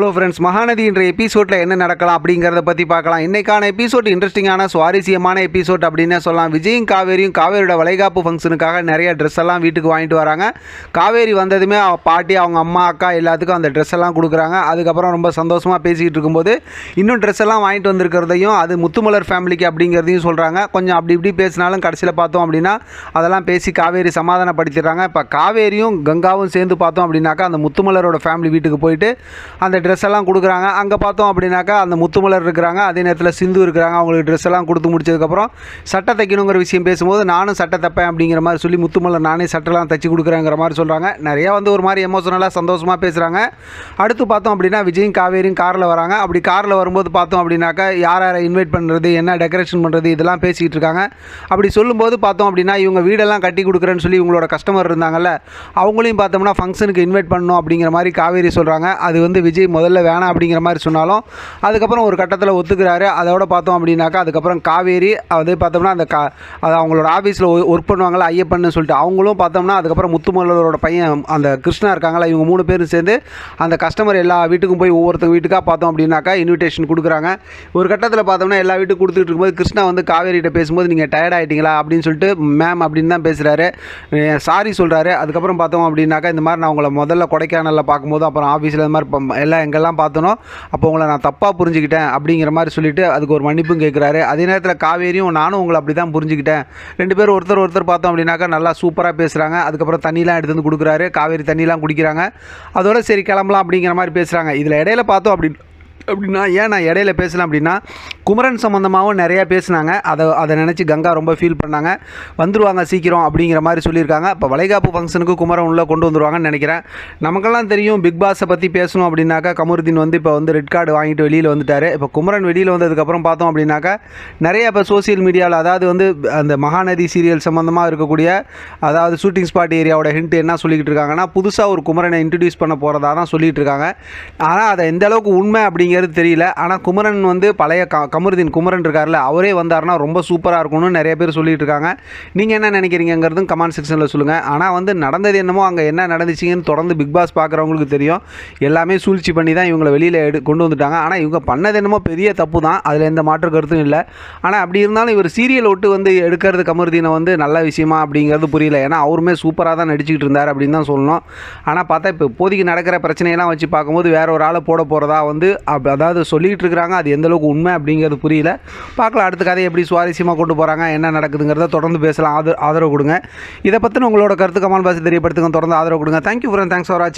Hello friends Mahanadi என்ற எபிசோடில் என்ன நடக்கலாம் அப்படிங்கிறத பற்றி பார்க்கலாம். இன்றைக்கான எபிசோட் இன்ட்ரெஸ்டிங்கான சுவாரஸ்யமான எபிசோட் அப்படின்னே சொல்லலாம். விஜயும் காவேரியும் காவேரியோட வளைகாப்பு ஃபங்க்ஷனுக்காக நிறைய ட்ரெஸ் எல்லாம் வீட்டுக்கு வாங்கிட்டு வராங்க. காவேரி வந்ததுமே அவன் பாட்டி அவங்க அம்மா அக்கா எல்லாத்துக்கும் அந்த ட்ரெஸ் எல்லாம் கொடுக்குறாங்க. அதுக்கப்புறம் ரொம்ப சந்தோஷமாக பேசிக்கிட்டு இருக்கும்போது இன்னும் ட்ரெஸ் எல்லாம் வாங்கிட்டு வந்திருக்கிறதையும் அது முத்துமலர் ஃபேமிலிக்கு அப்படிங்கிறதையும் சொல்கிறாங்க கொஞ்சம் அப்படி இப்படி பேசினாலும் கடைசியில் பார்த்தோம் அப்படின்னா அதெல்லாம் பேசி காவேரி சமாதானப்படுத்திடுறாங்க. இப்போ காவேரியும் கங்காவும் சேர்ந்து பார்த்தோம் அப்படின்னாக்கா அந்த முத்துமலரோட ஃபேமிலி வீட்டுக்கு போயிட்டு அந்த ட்ரெஸ் எல்லாம் கொடுக்குறாங்க. அங்கே பார்த்தோம் அப்படின்னாக்கா அந்த முத்துமலர் இருக்கிறாங்க. அதே நேரத்தில் சிந்து இருக்கிறாங்க. அவங்களுக்கு ட்ரெஸ் எல்லாம் கொடுத்து முடிச்சதுக்கப்புறம் சட்டை தைக்கணுங்கிற விஷயம் பேசும்போது நானும் சட்டை தைப்பேன் அப்படிங்கிற மாதிரி சொல்லி முத்துமலர் நானே சட்டைலாம் தைச்சி கொடுக்குறேங்கிற மாதிரி சொல்கிறாங்க நிறையா வந்து ஒரு மாதிரி எமோஷனலாக சந்தோஷமாக பேசுகிறாங்க அடுத்து பார்த்தோம் அப்படின்னா விஜயும் காவேரியும் காரில் வராங்க. அப்படி காரில் வரும்போது பார்த்தோம் அப்படின்னாக்கா யார் யாரை இன்வைட் பண்ணுறது என்ன டெக்கரேஷன் பண்ணுறது இதெல்லாம் பேசிக்கிட்டு இருக்காங்க. அப்படி சொல்லும்போது பார்த்தோம் அப்படின்னா இவங்க வீடெல்லாம் கட்டி கொடுக்குறேன்னு சொல்லி இவங்களோட கஸ்டமர் இருந்தாங்கல்ல அவங்களையும் பார்த்தோம்னா ஃபங்க்ஷனுக்கு இன்வைட் பண்ணணும் அப்படிங்கிற மாதிரி காவேரி சொல்கிறாங்க அது வந்து விஜய் முதல்ல வேணாம் அப்படிங்கிற மாதிரி சொன்னாலும் அதுக்கப்புறம் ஒரு கட்டத்தில் ஒத்துக்கிறாரு. அதோட பார்த்தோம் அப்படின்னாக்கா அதுக்கப்புறம் காவேரி அதே பார்த்தோம்னா அந்த கா அது அவங்களோட ஆஃபீஸில் ஒர்க் பண்ணுவாங்களா ஐயப்பன்னு சொல்லிட்டு அவங்களும் பார்த்தோம்னா அதுக்கப்புறம் முத்துமல்லரோட பையன் அந்த கிருஷ்ணா இருக்காங்களா இவங்க மூணு பேரும் சேர்ந்து அந்த கஸ்டமர் எல்லா வீட்டுக்கும் போய் ஒவ்வொருத்தங்க வீட்டுக்காக பார்த்தோம் அப்படின்னாக்கா இன்விடேஷன் கொடுக்குறாங்க. ஒரு கட்டத்தில் பார்த்தோம்னா எல்லா வீட்டுக்கும் கொடுத்துட்டு இருக்கும்போது கிருஷ்ணா வந்து காவேரிகிட்ட பேசும்போது நீங்கள் டயர்ட் ஆகிட்டீங்களா அப்படின்னு சொல்லிட்டு மேம் அப்படின்னு தான் பேசுகிறாரு சாரி சொல்கிறாரு அதுக்கப்புறம் பார்த்தோம் அப்படின்னாக்கா இந்த மாதிரி நான் உங்களை முதல்ல கொடைக்கானலில் பார்க்கும்போது அப்புறம் ஆஃபீஸில் இந்த மாதிரி எல்லாம் எங்கெல்லாம் பார்த்தனோ அப்போ உங்களை நான் தப்பாக புரிஞ்சுக்கிட்டேன் அப்படிங்கிற மாதிரி சொல்லிட்டு அதுக்கு ஒரு மன்னிப்பும் கேட்குறாரு அதே நேரத்தில் காவேரியும் நானும் உங்களை அப்படி தான் புரிஞ்சுக்கிட்டேன். ரெண்டு பேரும் ஒருத்தர் ஒருத்தர் பார்த்தோம் அப்படின்னாக்கா நல்லா சூப்பராக பேசுகிறாங்க அதுக்கப்புறம் தண்ணிலாம் எடுத்து வந்து கொடுக்குறாரு. காவேரி தண்ணிலாம் குடிக்கிறாங்க. அதோட சரி கிளம்பலாம் அப்படிங்கிற மாதிரி பேசுகிறாங்க இதில் இடையில பார்த்தோம் அப்படி அப்படின்னா ஏன் நான் இடையில பேசலாம் அப்படின்னா குமரன் சம்மந்தமாகவும் நிறையா பேசினாங்க. அதை அதை நினச்சி கங்கா ரொம்ப ஃபீல் பண்ணாங்க. வந்துருவாங்க சீக்கிரம் அப்படிங்கிற மாதிரி சொல்லியிருக்காங்க. இப்போ வளைகாப்பு ஃபங்க்ஷனுக்கு குமரன் உள்ளே கொண்டு வந்துருவாங்கன்னு நினைக்கிறேன். நமக்கெல்லாம் தெரியும் பிக் பாஸை பற்றி பேசணும் அப்படின்னாக்கா கமருதீன் வந்து இப்போ வந்து ரெட் கார்டு வாங்கிட்டு வெளியில் வந்துட்டார். இப்போ குமரன் வெளியில் வந்ததுக்கப்புறம் பார்த்தோம் அப்படின்னாக்கா நிறைய இப்போ சோஷியல் மீடியாவில் அதாவது வந்து அந்த மகாநதி சீரியல் சம்மந்தமாக இருக்கக்கூடிய அதாவது ஷூட்டிங் ஸ்பாட் ஏரியாவோட ஹிண்ட் என்ன சொல்லிக்கிட்டு இருக்காங்கன்னா புதுசாக ஒரு குமரனை இன்ட்ரடியூஸ் பண்ண போகிறதா தான் சொல்லிகிட்டு இருக்காங்க. ஆனால் அதை எந்த அளவுக்கு உண்மை அப்படிங்கிறது தெரியல. ஆனால் குமரன் வந்து பழைய க கமருதீன் குமரன் இருக்கார்ல அவரே வந்தாருன்னா ரொம்ப சூப்பராக இருக்கும்னு நிறைய பேர் சொல்லிட்டு இருக்காங்க. நீங்கள் என்ன நினைக்கிறீங்கிறதும் கமெண்ட் செக்ஷனில் சொல்லுங்கள் ஆனால் வந்து நடந்தது என்னமோ அங்கே என்ன நடந்துச்சுங்கன்னு தொடர்ந்து பிக் பாஸ் பார்க்குறவங்களுக்கு தெரியும். எல்லாமே சூழ்ச்சி பண்ணி தான் இவங்களை வெளியில் எடு கொண்டு வந்துட்டாங்க. ஆனால் இவங்க பண்ணது என்னமோ பெரிய தப்பு தான். அதில் எந்த மாற்று கருத்தும் இல்லை. ஆனால் அப்படி இருந்தாலும் இவர் சீரியல் விட்டு வந்து எடுக்கிறது கமருதீனை வந்து நல்ல விஷயமா அப்படிங்கிறது புரியல. ஏன்னா அவருமே சூப்பராக தான் நடிச்சுக்கிட்டு இருந்தார் அப்படின்னு தான் சொல்லணும். ஆனால் பார்த்தா இப்போ இப்போதைக்கு நடக்கிற பிரச்சனையெல்லாம் வச்சு பார்க்கும்போது வேற ஒரு ஆளை போட போகிறதா வந்து அதாவது சொல்லிகிட்டு இருக்கிறாங்க அது எந்த அளவுக்கு உண்மை அப்படிங்கிறது புரியல. பார்க்கலாம் அடுத்த கதையை எப்படி சுவாரஸ்யமாக கொண்டு போகிறாங்க என்ன நடக்குதுங்கிறத தொடர்ந்து பேசலாம். ஆதரவு கொடுங்க. இதை பற்றின உங்களோட கருத்து கமல் பாசி தெரியப்படுத்துங்க. தொடர்ந்து ஆதரவு கொடுங்க. தேங்க்யூ ஃப்ரெண்ட் தேங்க்ஸ் ஃபார் வாட்சிங்